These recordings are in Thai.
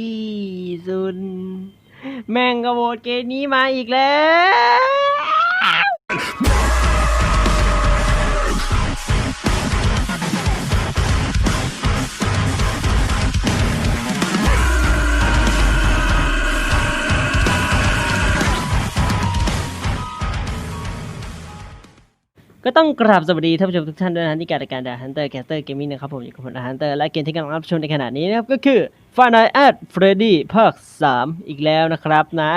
ดีสุด แม่งกระโดดเกมนี้มาอีกแล้ว ก็ต้องกราบสวัสดีท่านผู้ชมทุกท่านด้วยนะที่การรายการดาฮันเตอร์แคสเตอร์เกมมิ่งนะครับผมอยู่กับผมดาฮันเตอร์และเกมที่กำลังรับชมในขณะนี้นะครับ ก็คือ Final a d Freddy ภาค 3 อีกแล้วนะครับนะ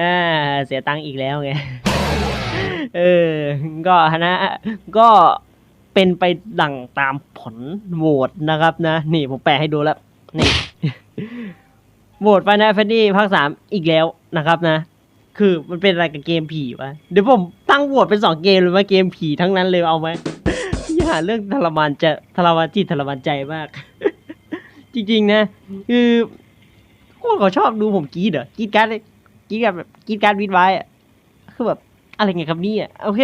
อ่าเสียตังค์อีกแล้วไง เออ ก็นะก็เป็นไปดังตามผลโหวตนะครับนะ นี่ผมแปลให้ดูแล้ว นี่โหวต Final Freddy ภาค 3 อีกแล้วนะครับนะ คือมันเป็นอะไรกับเกมผีวะเดี๋ยวผมตั้งโหวตเป็นสองเกมเลยว่าเกมผีทั้งนั้นเลยเอาไหมอย่าเรื่องทรมานจะทรมานจิตทรมานใจมาก จริงๆนะ คือคนเขาชอบดูผมกีดเหรอกีดการ์ดกีดการดแบบกีดการ์ดวิดไว้อะคือแบบอะไรไงครับนี่ยโอเค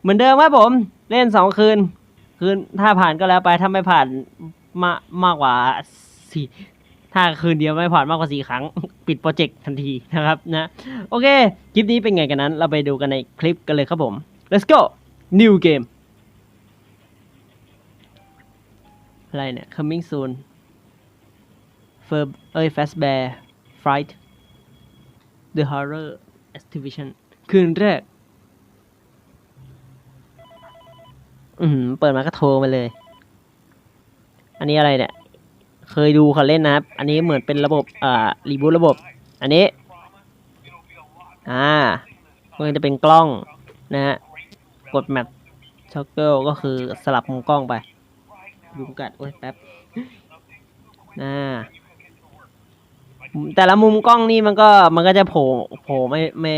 เหมือนเดิมครับผม เล่นสองคืน คืนถ้าผ่านก็แล้วไปถ้าไม่ผ่านมามากกว่าสี่ ถ้าคืนเดียวไม่ผ่านมากกว่าสี่ครั้ง ปิดโปรเจกต์ทันทีนะครับนะโอเค คลิปนี้เป็นไงกันนั้น เราไปดูกันในคลิปกันเลยครับผม let's go new game อะไรเนี่ย coming soon f i r เอ้ย fast bear fright the horror activation คืนแรก อืมเปิดมาก็โทรมาเลย อันนี้อะไรเนี่ย เคยดูเขาเล่นนะครับ อันนี้เหมือนเป็นระบบอ่ารีบูตระบบ อันนี้ อ่ามันจะเป็นกล้องนะฮะ กดแมปช็อคเกิลก็คือสลับมุมกล้องไปยุงกัดโอ้ยแป๊บอ่าแต่ละมุมกล้องนี่มันก็มันก็จะโผล่โผล่ไม่ไม่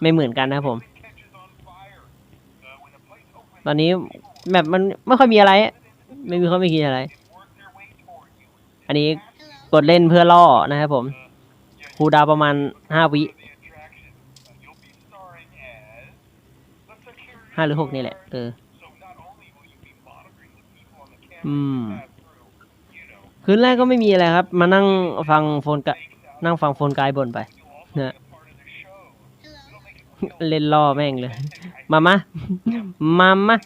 ไม่เหมือนกันนะครับผม ตอนนี้แมปมันไม่ค่อยมีอะไร ไม่มีค่อยไม่มีอะไร อันนี้กดเล่นเพื่อล่อนะครับผมคูดาวประมาณห้าวิห้าหรือหกนี่แหละ เออ อืม คืนแรกก็ไม่มีอะไรครับ มานั่งฟังโฟนกนั่งฟังโฟนกายบนไปนะเล่นล่อแม่งเลย มามามามา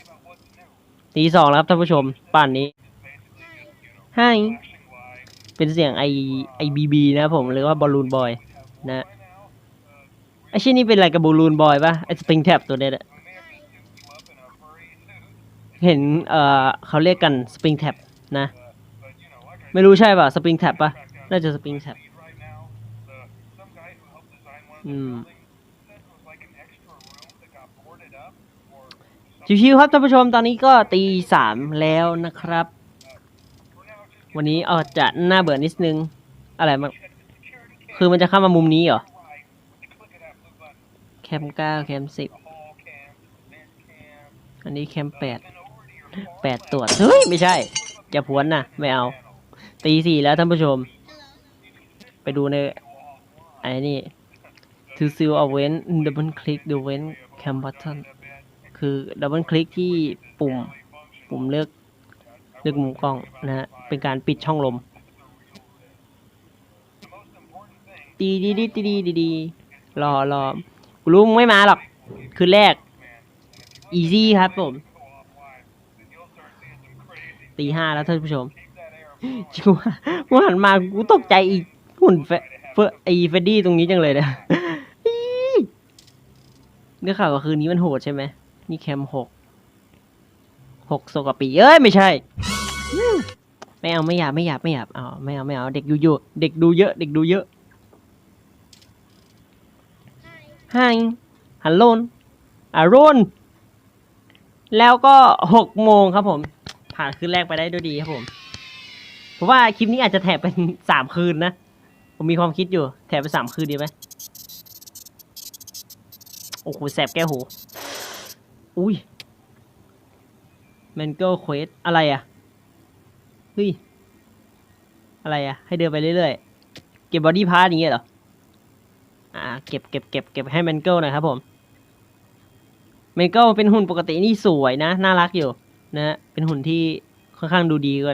ตีสองแล้วครับท่านผู้ชม ป่านนี้ให้ เป็นเสียงไอไอบีบีนะผมหรือว่าบอลลูนบอยนะไอชิ้นนี้เป็นอะไรกับบอลลูนบอยปะไอสปริงแท็บตัวเนี้ยเห็นเอ่อเขาเรียกกันสปริงแท็บนะ ไม่รู้ใช่ป่ะสปริงแท็บปะน่าจะสปริงแท็บอืมชิวๆครับท่านผู้ชมตอนนี้ก็ตีสามแล้วนะครับ วันนี้อาจจะน่าเบื่อนิดนึง อะไรมันคือมันจะเข้ามามุมนี้เหรอ แคมเก้าแคมสิบอันนี้แคมแปดแปดตรวจเฮ้ย ไม่ใช่ จะพวนนะไม่เอา ตีสี่แล้วท่านผู้ชม ไปดูในไอ้นี่ to seal a vent double click the vent cam button คือดับเบิลคลิกที่ปุ่ม ปุ่มเลือกเลือกมุมกล้องนะฮะ เป็นการปิดช่องลมตีดีดีดีดีดีดีรอรอกูรู้มึงไม่มาหรอก คืนแรก อีซี่ครับผม ตีห้าแล้วท่านผู้ชมจิว่ากูหันมา กูตกใจอีกหุ่นเฟเฟไอเฟดดี้ตรงนี้จังเลยนะอี๋ได้ข่าวว่าคืนนี้มันโหดใช่ไหม นี่แคมหก หกโซกปีเอ้ย ไม่ใช่ ไม่เอาไม่อยากไม่อยากไม่อยากเอาไม่เอาไม่เอาเด็กดูเยอะเด็กดูเยอะ เด็กดูเยอะไฮฮัลโหลอารอนแล้วก็หกโมงครับผม ผ่านคืนแรกไปได้ด้วยดีครับผมผมว่าคลิปนี้อาจจะแถบเป็นสามคืนนะ ผมมีความคิดอยู่ แถบเป็นสามคืนดีไหมโอ้โหแสบแก้วหู อุ้ยแมนเกิลเควสอะไรอะ เฮ้ย อะไรอะให้เดินไปเรื่อยๆ เก็บบอดี้พาร์ทอย่างเงี้ยเหรอ อ่า เก็บเก็บเก็บเก็บให้แมนเกิลหน่อยครับผม แมนเกิลเป็นหุ่นปกตินี่สวยนะ น่ารักอยู่ นะฮะ เป็นหุ่นที่ค่อนข้างดูดีก็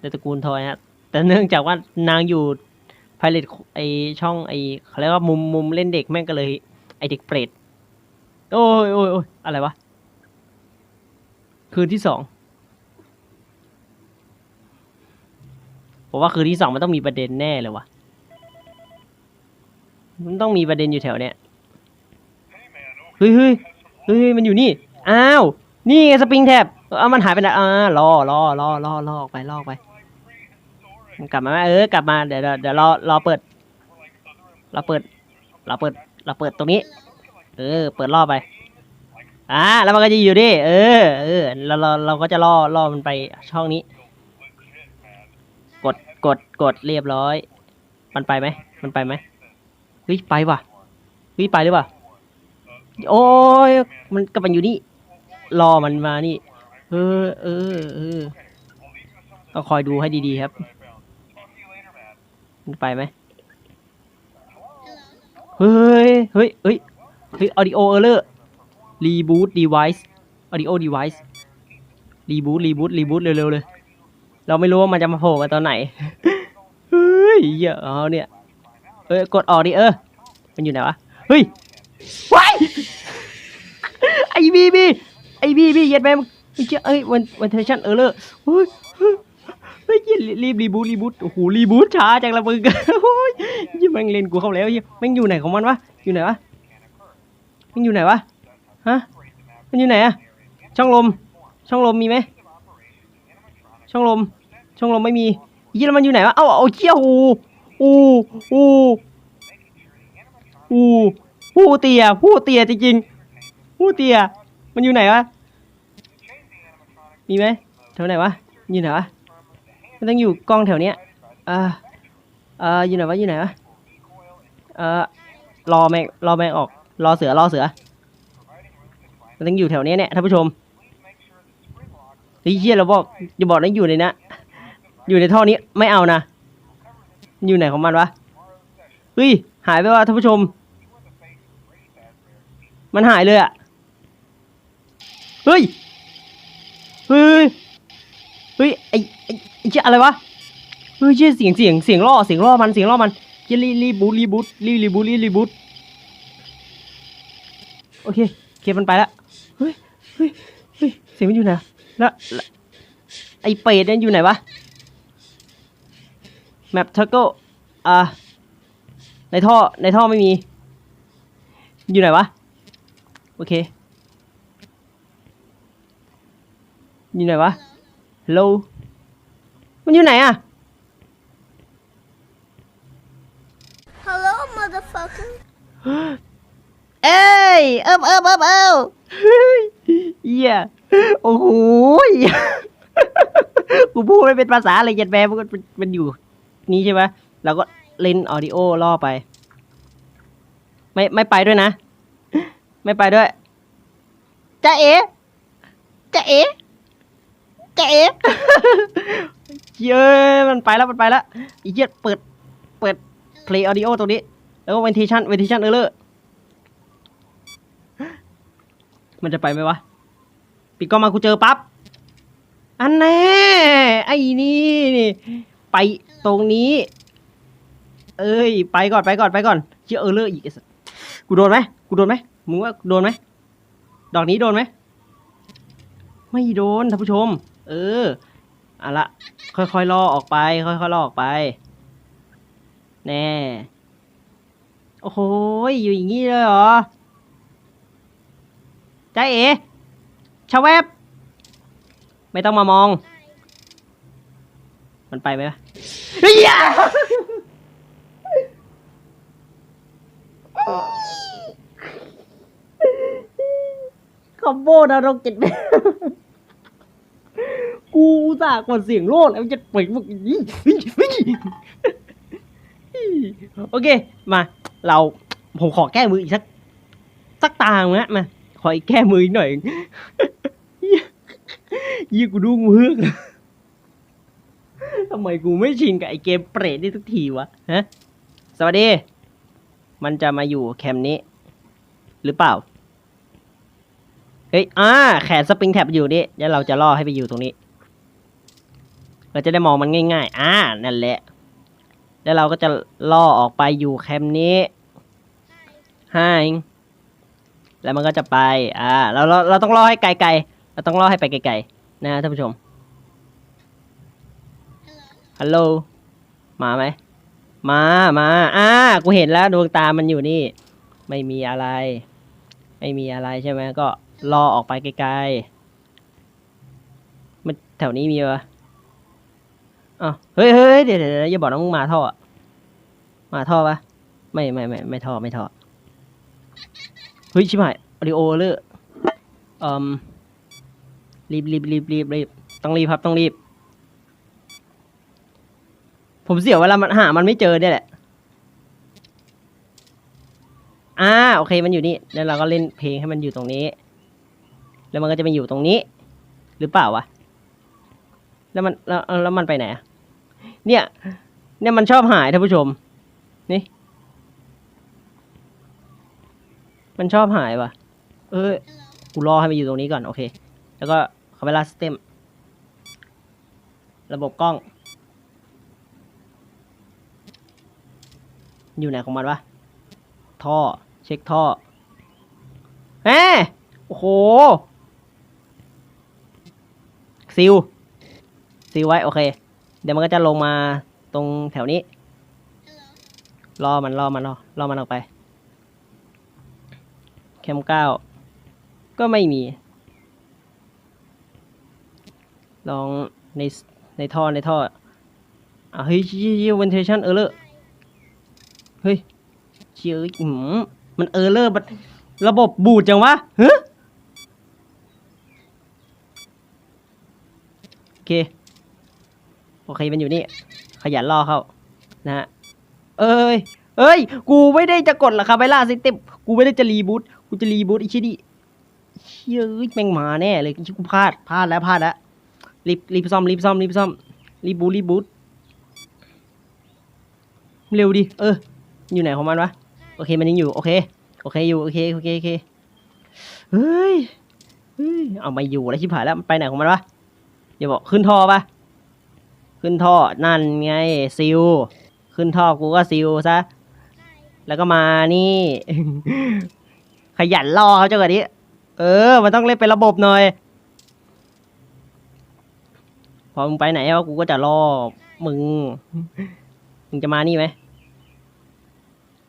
ในตระกูลทอยฮะ แต่เนื่องจากว่านางอยู่พายเลตไอช่องไอเขาเรียกว่ามุมมุมเล่นเด็กแม่งก็เลย ไอเด็กเปรตโอ้ยโอ้ยโอ้ยอะไรวะ คืนที่สอง ผมว่าคืนที่สองมันต้องมีประเด็นแน่เลยวะมันต้องมีประเด็นอยู่แถวเนี้ยเฮ้ยเฮ้ยเฮ้ยมันอยู่นี่ อ้าว นี่ไงสปริงแท็บเอามันหายไปไหนอ่ารอรอรอรอรอออกไปรอออกไป มันกลับมาไหมเออกลับมาเดี๋ยวเดี๋ยวเดี๋ยวรอรอเปิดเราเปิดเราเปิดเราเปิดตรงนี้ เออ เปิดล่อไปอ่าแล้วมันก็จะอยู่ดิเออเออเราเราเราก็จะล่อล่อมันไปช่องนี้ กดกดเรียบร้อย มันไปไหม มันไปไหมเฮ้ยไปว่ะเฮ้ยไปหรือเปล่าโอ้ยมันกลับมันอยู่นี่ รอมันมานี่ เออเออเออต้องคอยดูให้ดีๆครับ มันไปไหมเฮ้ยเฮ้ยเฮ้ยเฮ้ย audio error reboot device audio device reboot reboot reboot เร็วๆเลย เราไม่รู้ว่ามันจะมาโผล่มาตอนไหน เฮ้ยเหี้ยเอาเนี่ย เอ้ยกดออกดิเออ มันอยู่ไหนวะ เฮ้ยว้ายไอบีบีไอบีบีเย็ดแม่งไอ้เจ้เอ้ยวันวันเทชันเออเลอร์เฮ้ยเฮ้ยเฮ้ยรีบรีบรีบูทรีบูทโอ้โหรีบูทช้าจังละมึงโอ้ยยี่แม่งเล่นกูเข้าแล้วยี่แม่งอยู่ไหนของมันวะ อยู่ไหนวะม่งอยู่ไหนวะ ฮะ มันอยู่ไหนอะช่องลม ช่องลมมีไหมช่องลม ช่องลมไม่มียี่แล้วมันอยู่ไหนวะ เอ้าเอาเชี่ยหูอูอูอูผู้เตียผู้เตียจริงๆผู้เตียมันอยู่ไหนวะ มีไหมแถวไหนวะ อยู่ไหนวะ มันต้องอยู่กล้องแถวเนี้ยอ่าอ่าอยู่ไหนวะ อยู่ไหนวะเอ่อรอแมงรอแมงออก รอเสือ รอเสือ มันต้องอยู่แถวเนี้ยเนี่ยท่านผู้ชมไอ้เหี้ยเราบอกอย่าบอกนะอยู่ในนะ อยู่ในท่อนี้ไม่เอานะ อยู่ไหนของมันวะเฮ้ยหายไปว่ะท่านผู้ชม มันหายเลยอะเฮ้ยเฮ้ยเฮ้ยไอ้ไอ้ไอ้เจ้าอะไรวะเฮ้ยเชี่ยเสียงเสียงเสียงล่อเสียงล่อมันเสียงล่อมันเชี่ยรีรีบูทรีบูทรีรีบูทรีรีบูทโอเคเคมันไปและเฮ้ยเฮ้ยเฮ้ยเสียงมันอยู่ไหนแล้วไอ้เป็ดเนี่ยอยู่ไหนวะ แมปทักโกอ่าในท่อในท่อไม่มี อยู่ไหนวะ โอเค อยู่ไหนวะฮัลโหลมันอยู่ไหนอะ Hello, motherfucker. เอ้ยเอิบเอิบเอิบเอิบเฮ้ยเหี้ยโอ้โหยกูพูดไม่เป็นภาษาอะไรเย็ดแม่มันมันมันอยู่ นี้ใช่ไหมเราก็เล่นออดิโอล่อไป ไม่ไม่ไปด้วยนะ ไม่ไปด้วยจะเอ๋จะเอ๋จะเอ๋เย้ยมันไปแล้วมันไปแล้วอีเหี้ยเปิดเปิด play audio ตรงนี้ แล้วก็ ventilation ventilation error มันจะไปไหมวะ ปิดกล้องมากูเจอปั๊บ อันแน่ ไอ้นี่นี่ ไปตรงนี้ เอ้ย ไปก่อนไปก่อนไปก่อนเชื่อเออเลอร์อีกไอ้สัสกูโดนไหมกูโดนไหมมึงว่าโดนไหมดอกนี้โดนไหมไม่โดนท่านผู้ชม เอออาละค่อยๆล่อออกไป ค่อยๆล่อออกไป แน่ โอ้โหอยู่อย่างนี้เลยเหรอใจเอ๋ชาแวบไม่ต้องมามอง มันไปไหมวะเฮียคอมโบนรกจิตแม่กูอุตส่าห์กดเสียงโลดแล้วจะปล่อยมึงอย่างนี้โอเค มา เราผมขอแก้มืออีกสัก สักตางนะมา ขออีกแก้มืออีกหน่อยเหี้ยยี่กูดูมือ ทำไมกูไม่ชินกับไอเกมเปรตนี่ทุกทีวะฮะสวัสดี มันจะมาอยู่แคมป์นี้ หรือเปล่า เฮ้ยอ่าแขนสปริงแท็บอยู่นี่เดี๋ยวเราจะล่อให้ไปอยู่ตรงนี้ เราจะได้มองมันง่าย ๆ อ่า นั่นแหละ แล้วเราก็จะล่อออกไปอยู่แคมป์นี้ให้แล้วมันก็จะไป อ่า เราเราเราต้องล่อให้ไกลๆ เราต้องล่อให้ไปไกลๆ นะท่านผู้ชม ฮัลโหล มาไหม มา มา อ่า กูเห็นแล้วดวงตามันอยู่นี่ ไม่มีอะไร ไม่มีอะไรใช่ไหม ก็ล่อออกไปไกลๆ มันแถวนี้มีปะอ้าวเฮ้ยเฮ้ยเดี๋ยวเดี๋ยวอย่าบอกนะมึงมาท่ออะมาท่อปะไม่ไม่ไม่ไม่ท่อไม่ท่อ เฮ้ย ชิบหายออดิโอเลยเอ่มรีบรีบรีบรีบรีบต้องรีบครับต้องรีบ ผมเสียเวลามันหา มันไม่เจอเนี่ยแหละ อ่า โอเค มันอยู่นี่ แล้วเราก็เล่นเพลงให้มันอยู่ตรงนี้ แล้วมันก็จะมาอยู่ตรงนี้ หรือเปล่าวะ แล้วมัน แล้วแล้วมันไปไหนอะเนี่ย เนี่ยมันชอบหายท่านผู้ชม นี่ มันชอบหายวะเออกูรอให้มันอยู่ตรงนี้ก่อน โอเค แล้วก็คาเมราสเต็ม ระบบกล้อง อยู่ไหนของมันวะ ท่อ เช็คท่อแหมโอ้โห ซิล ซิลไว้ โอเค เดี๋ยวมันก็จะลงมาตรงแถวนี้รอมันรอมันรอรอมันออกไป แคมเก้า ก็ไม่มี ลองในในท่อในท่ออะเฮ้ยชิวเวนเทชันเออเลอร์ เฮ้ยเชื่ออืมมันเออร์เลอร์มันระบบบูดจังวะเฮ้โอเค โอเค มันอยู่นี่ ขยันล่อเข้า นะฮะ เอ้ย เอ้ย กูไม่ได้จะกดหรอกครับไวล่าซิสเต็มกูไม่ได้จะรีบูต กูจะรีบูตไอ้ชี้ดิเฮ้ยแม่งมาแน่เลยกูพลาด พลาดแล้วพลาดแล้ว รีบ รีบซ่อม รีบซ่อม รีบซ่อม รีบูตรีบูต เร็วดิ เออ อยู่ไหนของมันวะ โอเคมันยังอยู่ โอเค โอเคอยู่ โอเค โอเค โอเค เฮ้ย เฮ้ย เอามาอยู่แล้วชิบหายแล้วมันไปไหนของมันวะอย่าบอกขึ้นท่อปะขึ้นท่อ นั่นไงซิล ขึ้นท่อกูก็ซิลซะ แล้วก็มานี่ ขยันล่อเขาเจ้ากันนี้ เออ มันต้องเล่นเป็นระบบหน่อย พอมึงไปไหนวะกูก็จะล่อมึง มึงจะมานี่ไหม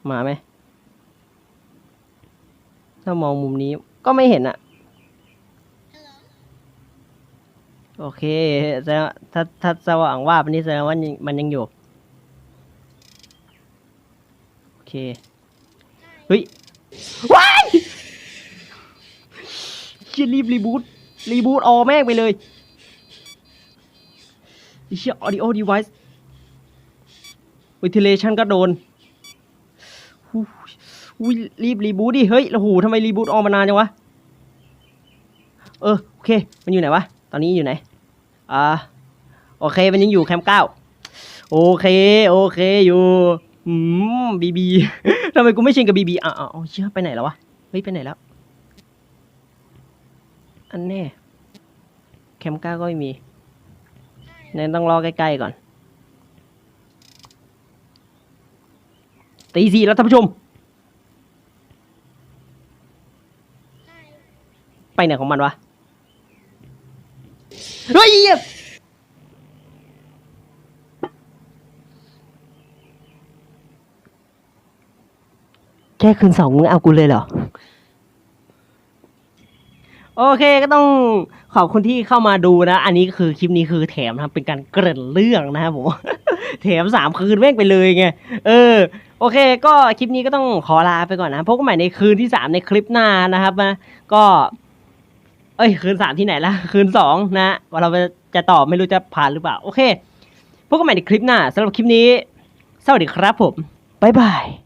มาไหม ถ้ามองมุมนี้ก็ไม่เห็นอะโอเคแสดงว่าถ้าถ้าสว่างว่าบนี่แสดงว่ายังมันยังอยู่ โอเค เฮ้ย ว้ายเชี่ยรีบรีบูตรีบูตออแม่งไปเลยไอ้เชี่ย audio device ventilation ก็โดนอุ้ย อุ้ยรีบรีบูตดิเฮ้ยแล้วหูทำไมรีบูตออกมานานจังวะเออโอเค มันอยู่ไหนวะตอนนี้อยู่ไหนอ่าโอเคมันยังอยู่แคมป์เก้าโอเคโอเคอยู่อืมบีบีทำไมกูไม่ชินกับบีบีอะอะเอเชื่อไปไหนแล้ววะเฮ้ยไปไหนแล้ว อันแน่แคมป์เก้าก็ไม่มีนี่ยต้องรอใกล้ๆก่อนตีสี่แล้วท่านผู้ชม ไปไหนของมันวะเฮ้ยแค่คืนสองมึงเอากูเลยเหรอ โอเคก็ต้องขอบคุณที่เข้ามาดูนะ อันนี้คือคลิปนี้คือแถมนะครับเป็นการเกริ่นเรื่องนะครับผมแถมสามคืนแม่งไปเลยไง เออ โอเค ก็คลิปนี้ก็ต้องขอลาไปก่อนนะ พบกันใหม่ในคืนที่สามในคลิปหน้านะครับนะ ก็ เอ้ย คืนสามที่ไหนละคืนสองนะ ว่าเราจะตอบไม่รู้จะผ่านหรือเปล่า โอเค พบกันใหม่ในคลิปหน้าสำหรับคลิปนี้ สวัสดีครับผม บ๊ายบาย